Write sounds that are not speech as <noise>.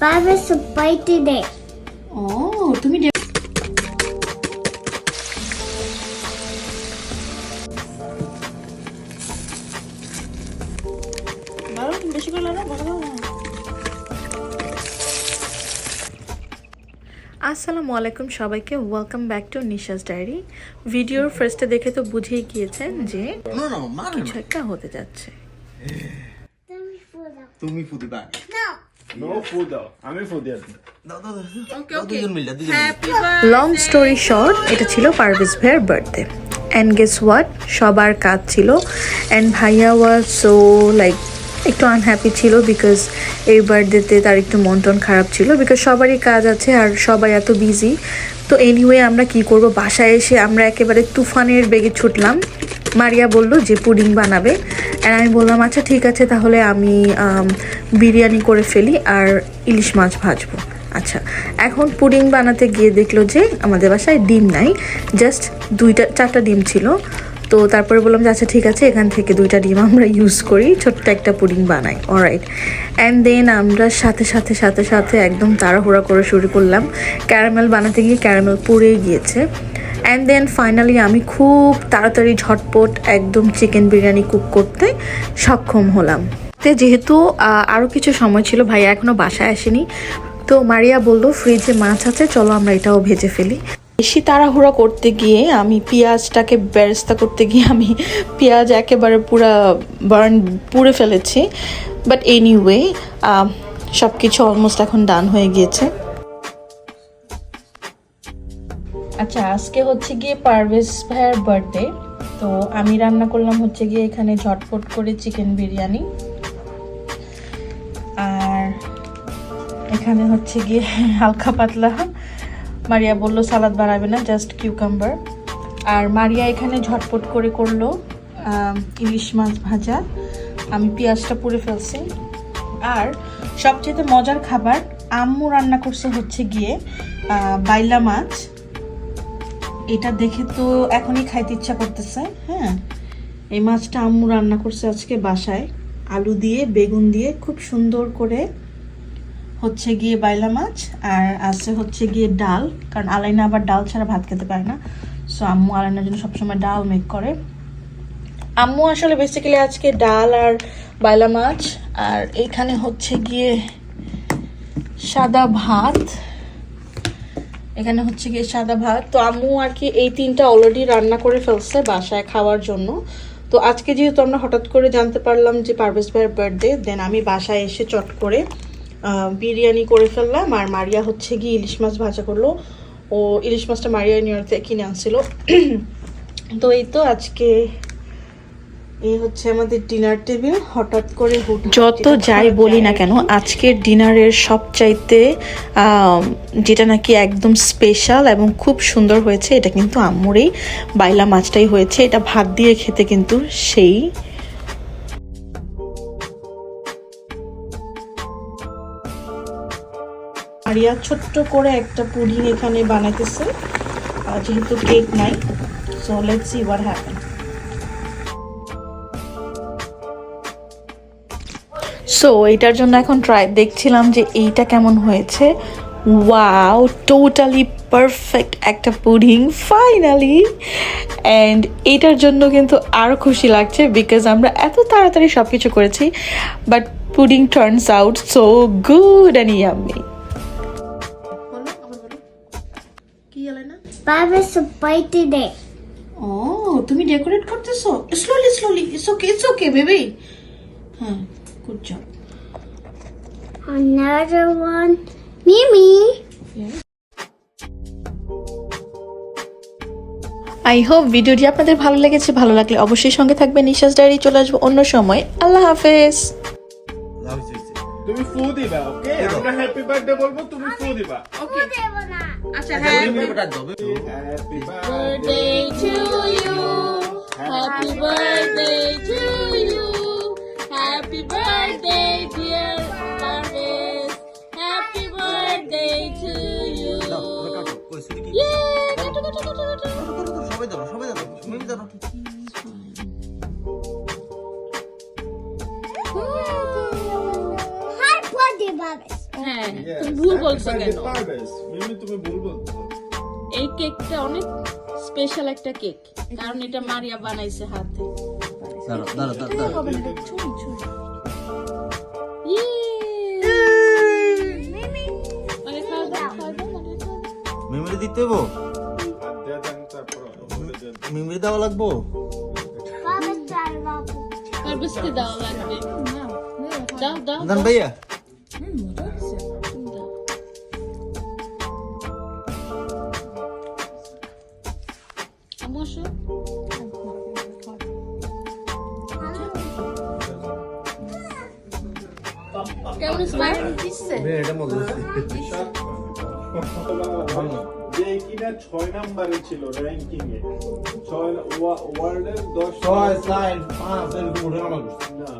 Barbara's birthday day. ও তুমি day- বাবা, তুমি বেশি করে। আসসালামু আলাইকুম সবাইকে welcome back to Nisha's diary ভিডিওর ফার্স্টে দেখে তো বুঝেই গিয়েছেন যে No, no, কিছু একটা হতে যাচ্ছে। তুমি ফুদিবা। Food লং স্টোরি শর্ট এটা ছিল পারভেজ ভাইয়ের বার্থডে অ্যান্ড গেস হোয়াট সবার কাজ ছিল। অ্যান্ড ভাইয়া ওয়াজ সো লাইক একটু আনহ্যাপি ছিল বিকজ এই বার্থডেতে তার একটু মন টন খারাপ ছিল বিকজ সবারই কাজ আছে আর সবাই এত বিজি তো এনিওয়ে আমরা কি করব? বাসায় এসে আমরা একেবারে তুফানের বেগে ছুটলাম। মারিয়া বলল যে পুডিং বানাবে। অ্যান্ড আমি বললাম আচ্ছা ঠিক আছে, তাহলে আমি বিরিয়ানি করে ফেলি আর ইলিশ মাছ ভাজবো। আচ্ছা এখন পুডিং বানাতে গিয়ে দেখল যে আমাদের বাসায় ডিম নাই জাস্ট দুইটা, চারটা ডিম ছিল। তো তারপরে বললাম যে আচ্ছা ঠিক আছে, এখান থেকে দুইটা ডিম আমরা ইউজ করি, ছোট্ট একটা পুডিং বানাই। অলরাইট অ্যান্ড দেন আমরা সাথে সাথে সাথে সাথে একদম তাড়াহুড়া করে শুরু করলাম। ক্যারামেল বানাতে গিয়ে ক্যারামেল পুড়ে গিয়েছে। অ্যান্ড দেন ফাইনালি আমি খুব তাড়াতাড়ি ঝটপট একদম চিকেন বিরিয়ানি কুক করতে সক্ষম হলাম। তে যেহেতু আরও কিছু সময় ছিল, ভাইয়া এখনও বাসায় আসেনি। তো মারিয়া বলল, ফ্রিজে মাছ আছে, চলো আমরা এটাও ভেজে ফেলি। বেশি তাড়াহুড়া করতে গিয়ে আমি পেঁয়াজটাকে বেরেস্তা করতে গিয়ে আমি পেঁয়াজ একেবারে পুরা বার্ন পুড়ে ফেলেছি। বাট এনিওয়ে সব কিছু অলমোস্ট এখন ডান হয়ে গিয়েছে। আচ্ছা আজকে হচ্ছে গিয়ে পারভেজ ভাইয়ের বার্থডে তো আমি রান্না করলাম হচ্ছে গিয়ে এখানে ঝটপট করে চিকেন বিরিয়ানি। আর এখানে হচ্ছে গিয়ে <laughs> হালকা পাতলা, মারিয়া বলল সালাদ বানাবে না জাস্ট কিউকাম্বার আর মারিয়া এখানে ঝটপট করে করল ইলিশ মাছ ভাজা। আমি পেঁয়াজটা পুড়ে ফেলছি। আর সবচেয়ে মজার খাবার, আম্মু রান্না করছে হচ্ছে গিয়ে বাইলা মাছ। এটা দেখে তো এখনই খাইতে ইচ্ছা করতেছে হ্যাঁ। এই মাছটা আম্মু রান্না করছে আজকে বাসায়। আলু দিয়ে, বেগুন দিয়ে খুব সুন্দর করে হচ্ছে গিয়ে বাইলা মাছ আর আছে হচ্ছে গিয়ে ডাল, কারণ আলাইনা আবার ডাল ছাড়া ভাত খেতে পারে না। সো আম্মু আলাইনার জন্য সবসময় ডাল মেক করে। আম্মু আসলে বেসিক্যালি আজকে ডাল আর বাইলা মাছ, আর এইখানে হচ্ছে গিয়ে সাদা ভাত এখানে হচ্ছে গিয়ে সাদা ভাত। তো আম্মু আর কি এই তিনটা অলরেডি রান্না করে ফেলছে বাসায় খাওয়ার জন্য। তো আজকে যেহেতু আমরা হঠাৎ করে জানতে পারলাম যে পারভেজ ভাইয়ের বার্থডে দেন আমি বাসায় এসে চট করে বিরিয়ানি করে ফেললাম। আর মারিয়া হচ্ছে গিয়ে ইলিশ মাছ ভাজা করল। ও ইলিশ মাছটা মারিয়া নিউ ইয়র্ক কিনে আনছিল। <clears throat> তো এই তো আজকে এই হচ্ছে আমাদের ডিনার টেবিল হঠাৎ করে যত যাই বলি না কেন আজকের ডিনারের সবচাইতে যেটা নাকি একদম স্পেশাল এবং খুব সুন্দর হয়েছে এটা কিন্তু আম্মুরই বাইলা মাছটাই হয়েছে এটা ভাত দিয়ে খেতে কিন্তু সেই। আরিয়া ছোট্ট করে একটা পুডিং এখানে বানাইতেছে যেহেতু কেক নাই so let's see what happen so এটার জন্য এখন ট্রাই দেখছিলাম যে এইটা কেমন হয়েছে। ওয়াও টোটালি পারফেক্ট একটা পুডিং ফাইনালি অ্যান্ড এটার জন্য কিন্তু আরও খুশি লাগছে বিকজ আমরা এত তাড়াতাড়ি সব কিছু করেছি but pudding turns out so good and yummy তুমি ডেকোরেট করতেছো? Slowly slowly it's okay it's okay baby হ্যাঁ। Good job Another one. Mimi. I hope ভিডিওটি আপনাদের ভালো লেগেছে। ভালো লাগলে অবশ্যই সঙ্গে থাকবেন। নিশাস ডায়েরি চলে আসব অন্য সময়। আল্লাহ হাফেজ। তুমি ফু দিবা ওকে? আমরা হ্যাপি বার্থডে বলব তুমি ফু দিবা। আচ্ছা তুমি ওটা দাও। Happy birthday to you. Happy birthday to you. Happy birthday, dear Marvis. Happy birthday to you. সবাই দাও সবাই দাও মিমি দাও. হ্যাঁ তুমি ভুল happy বলছো birthday, কেন Parvez. তুমি ভুল বলছো এই কেকটা অনেক স্পেশাল একটা কেক কারণ এটা মারিয়া বানাইছে হাতে দাঁড়াও দাঁড়াও দাঁড়াও দিতে হব? মেমোরি দেওয়া লাগবো? দান ভাইয়া। কেমন হয়েছে ভাই? এটা মজা যে কিনা ছয় নাম্বারে ছিল র্যাঙ্কিং এ। ছয় ওয়ার্ল্ডের দশ ছয় চার পাঁচ এরকম উঠে নামা না।